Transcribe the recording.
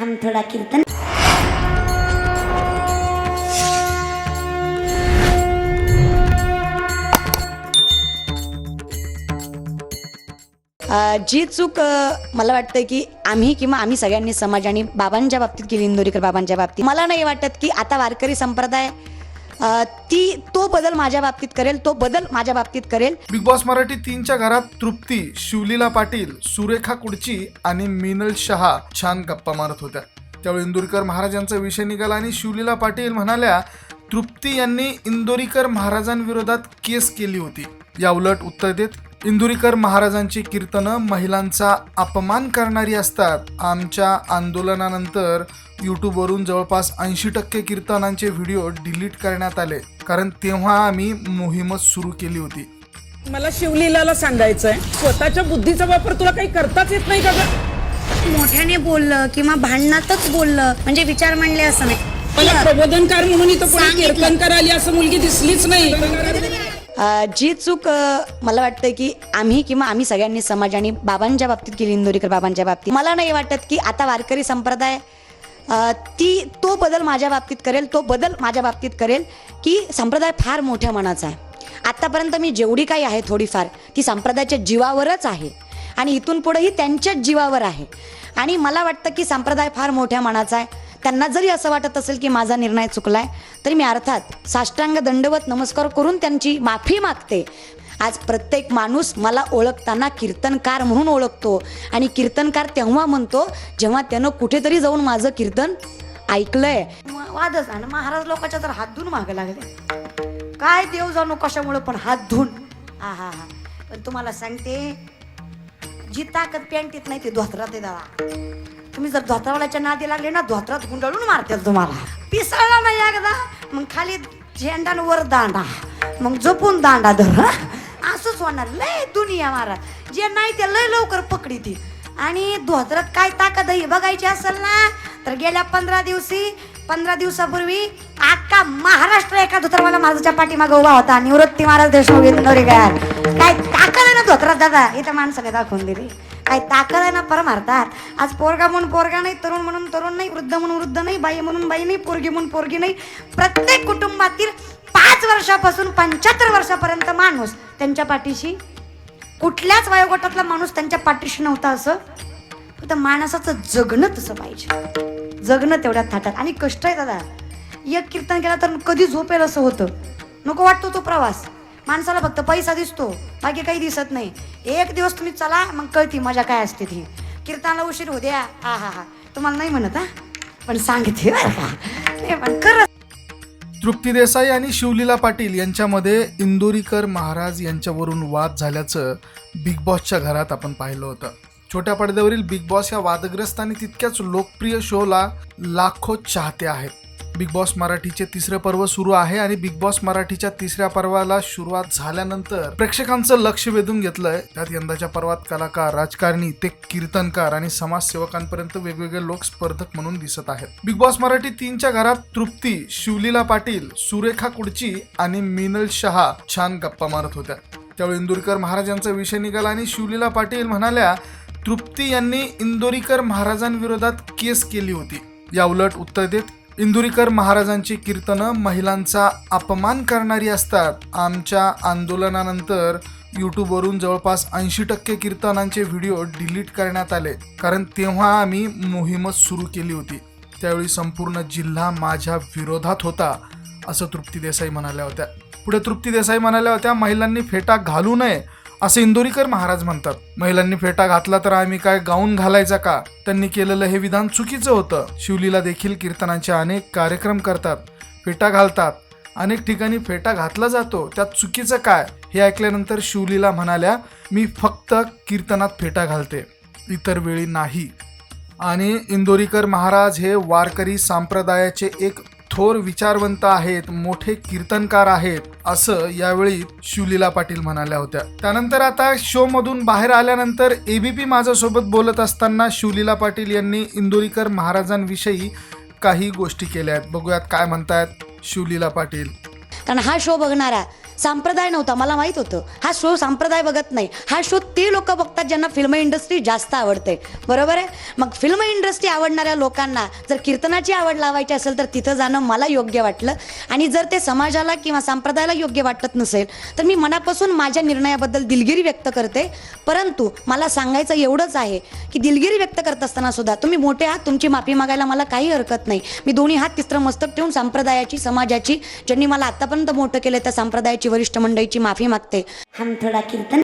हम थोड़ा कीर्तन. अ, जी चूक अ, मला वाटतं की आम्ही किंवा आम्ही सगळ्यांनी समाज आणि बाबांच्या बाबतीत केली इंदोरीकर बाबांच्या बाबतीत. मला नाही वाटत की आता वारकरी संप्रदाय अ, ती तो बदल माझ्या बाबतीत करेल तो बदल माझ्या बाबतीत करेल. बिग बॉस मराठी तीनच्या घरात तृप्ती शिवलीला पाटील सुरेखा कुडची आणि मिनल शहा छान गप्पा मारत होत्या. त्यावेळी इंदुरकर महाराजांचा विषय निघाला आणि शिवलीला पाटील म्हणाल्या तृप्ती यांनी इंदोरीकर महाराजांविरोधात केस केली होती. या उलट उत्तर देत इंदुरीकर महाराजांची कीर्तनं महिलांचा अपमान करणारी असतात. आमच्या आंदोलनानंतर यूट्यूबवरून जवळपास ऐंशी टक्के कीर्तनांचे व्हिडिओ डिलीट करण्यात आले कारण तेव्हा आम्ही मोहीमच सुरू केली होती. मला शिवलीलाला सांगायचंय स्वतःच्या बुद्धीचा वापर तुला काही करताच येत नाही का गं? मोठ्याने बोललं किंवा भांडणातच बोललं म्हणजे विचार मांडले असं नाही. मला प्रबोधनकार म्हणून इथं कोणी. कीर्तनकार आली असं मुलगी दिसलीच नाही. जी चूक मला वाटतं की आम्ही किंवा आम्ही सगळ्यांनी समाजाने बाबांच्या बाबतीत केली इंदोरीकर बाबांच्या बाबतीत. मला नाही वाटत की आता वारकरी संप्रदाय ती तो बदल माझ्या बाबतीत करेल तो बदल माझ्या बाबतीत करेल की संप्रदाय फार मोठ्या मनाचा आहे. आत्तापर्यंत मी जेवढी काही आहे थोडीफार ती संप्रदायाच्या जीवावरच आहे. आणि इथून पुढेही त्यांच्याच जीवावर आहे. आणि मला वाटतं की संप्रदाय फार मोठ्या मनाचा आहे. त्यांना जरी असं वाटत असेल की माझा निर्णय चुकलाय तरी मी अर्थात साष्टांग दंडवत नमस्कार करून त्यांची माफी मागते. आज प्रत्येक माणूस मला ओळखताना कीर्तनकार म्हणून ओळखतो. आणि कीर्तनकार तेव्हा म्हणतो जेव्हा त्यानं कुठेतरी जाऊन माझं कीर्तन ऐकलंय. वादच. आणि महाराज लोकांच्या तर हात धुवून मागं लागले. काय देव जाणू कशामुळं पण हात धुवून हा हा. हा पण तुम्हाला सांगते जी ताकद पॅन्टीत नाही ती धोत्रात आहे दादा तुम्ही जर धोत्रावाल्याच्या नादी लागले ना धोत्रात गुंडाळून मारतात तुम्हाला. पिसळला नाही एकदा मग खाली झेंडान वर दांडा मग जपून दांडा धर होणार लय दुनिया मारा. जे नाही ते लय लवकर पकडी ती आणि धोत्रात काय ताकद आहे बघायची असेल ना तर गेल्या पंधरा दिवशी पंधरा दिवसापूर्वी अख्खा महाराष्ट्र एका धोतरवाला माझ्याच्या पाठीमागे उभा होता. निवृत्ती महाराज देशमुख इंदोरी गार काय ताकद आहे ना धोत्रात दादा? इथं माणसाने दाखवून दिली? काय ताकद आहे ना परमार्थात आज पोरगा म्हणून पोरगा नाही तरुण म्हणून तरुण नाही वृद्ध म्हणून वृद्ध नाही बाई म्हणून बाई नाही पोरगी म्हणून पोरगी नाही. प्रत्येक कुटुंबातील पाच वर्षापासून पंच्याहत्तर वर्षापर्यंत माणूस त्यांच्या पाठीशी कुठल्याच वयोगटातला माणूस त्यांच्या पाठीशी नव्हता असं. फक्त माणसाचं जगणं तसं पाहिजे. जगणं तेवढ्या थाटात. आणि कष्ट आहे दादा. एक कीर्तन केला तर कधी झोपेल असं होतं. नको वाटतो तो प्रवास. माणसाला फक्त पैसा दिसतो. बाकी काही दिसत नाही. एक दिवस तुम्ही चला मग कळती मजा काय असते ती. कीर्तनाला उशीर होऊ द्या. हा हा हा. तुम्हाला नाही म्हणत हा? पण सांगते बरं का. नाही पण खरंच तृप्ती देसाई आणि शिवलीला पाटील यांच्यामध्ये इंदोरीकर महाराज यांच्यावरून वाद झाल्याचं बिग बॉसच्या घरात आपण पाहिलं होतं. छोट्या पडद्यावरील बिग बॉस या वादग्रस्त आणि तितक्याच लोकप्रिय शोला लाखो चाहते आहेत. बिग बॉस मराठीचे तिसरे पर्व सुरू आहे आणि बिग बॉस मराठीच्या तिसऱ्या पर्वाला सुरुवात झाल्यानंतर प्रेक्षकांचं लक्ष वेधून घेतलंय. त्यात यंदाच्या पर्वात कलाकार राजकारणी ते कीर्तनकार आणि समाजसेवकांपर्यंत वेगवेगळे लोक स्पर्धक म्हणून दिसत आहेत. बिग बॉस मराठी तीनच्या घरात तृप्ती शिवलीला पाटील सुरेखा कुडची आणि मिनल शहा छान गप्पा मारत होत्या. त्यावेळी इंदुरकर महाराजांचा विषय निघाला आणि शिवलीला पाटील म्हणाल्या तृप्ती यांनी इंदोरीकर महाराजांविरोधात केस केली होती. या उलट उत्तर देत इंदुरीकर महाराजांची कीर्तनं महिलांचा अपमान करणारी असतात. आमच्या आंदोलनानंतर यूट्यूबवरून जवळपास ऐंशी टक्के कीर्तनांचे व्हिडिओ डिलीट करण्यात आले. कारण तेव्हा आम्ही मोहीमच सुरू केली होती. त्यावेळी संपूर्ण जिल्हा माझ्या विरोधात होता असं तृप्ती देसाई म्हणाल्या होत्या. पुढे तृप्ती देसाई म्हणाल्या होत्या महिलांनी फेटा घालू नये. असे इंदोरीकर महाराज म्हणतात महिलांनी फेटा घातला तर आम्ही काय गाऊन घालायचा का? त्यांनी केलेलं हे विधान चुकीचं होतं. शिवलीला देखील कीर्तनाचे अनेक कार्यक्रम करतात फेटा घालतात. अनेक ठिकाणी फेटा घातला जातो. त्यात चुकीचं काय? हे ऐकल्यानंतर शिवलीला म्हणाल्या मी फक्त कीर्तनात फेटा घालते. इतर वेळी नाही. आणि इंदोरीकर महाराज हे वारकरी संप्रदायाचे एक थोर विचारवंत आहेत मोठे कीर्तनकार आहेत असं यावेळी शिवलीला पाटील म्हणाल्या होत्या. त्यानंतर आता शो मधून बाहेर आल्यानंतर एबीपी माझ्यासोबत बोलत असताना शिवलीला पाटील यांनी इंदोरीकर महाराजांविषयी काही गोष्टी केल्या आहेत. बघूयात काय म्हणतायत शिवलीला पाटील. कारण हा शो बघणारा संप्रदाय नव्हता मला माहीत होतं. हा शो संप्रदाय बघत नाही. हा शो ते लोक बघतात ज्यांना फिल्म इंडस्ट्री जास्त आवडते. बरोबर आहे? मग फिल्म इंडस्ट्री आवडणाऱ्या लोकांना जर कीर्तनाची आवड लावायची असेल तर तिथं जाणं मला योग्य वाटलं. आणि जर ते समाजाला किंवा संप्रदायाला योग्य वाटत नसेल तर मी मनापासून माझ्या निर्णयाबद्दल दिलगिरी व्यक्त करते. परंतु मला सांगायचं एवढंच आहे की दिलगिरी व्यक्त करत असताना सुद्धा तुम्ही मोठे आहात तुमची माफी मागायला मला काही हरकत नाही. मी दोन्ही हात तिसरं मस्तक ठेवून संप्रदायाची समाजाची ज्यांनी मला आतापर्यंत मोठं केलं त्या संप्रदायाची वरिष्ठ मंडळीची माफी मागते. हम थोडा कीर्तन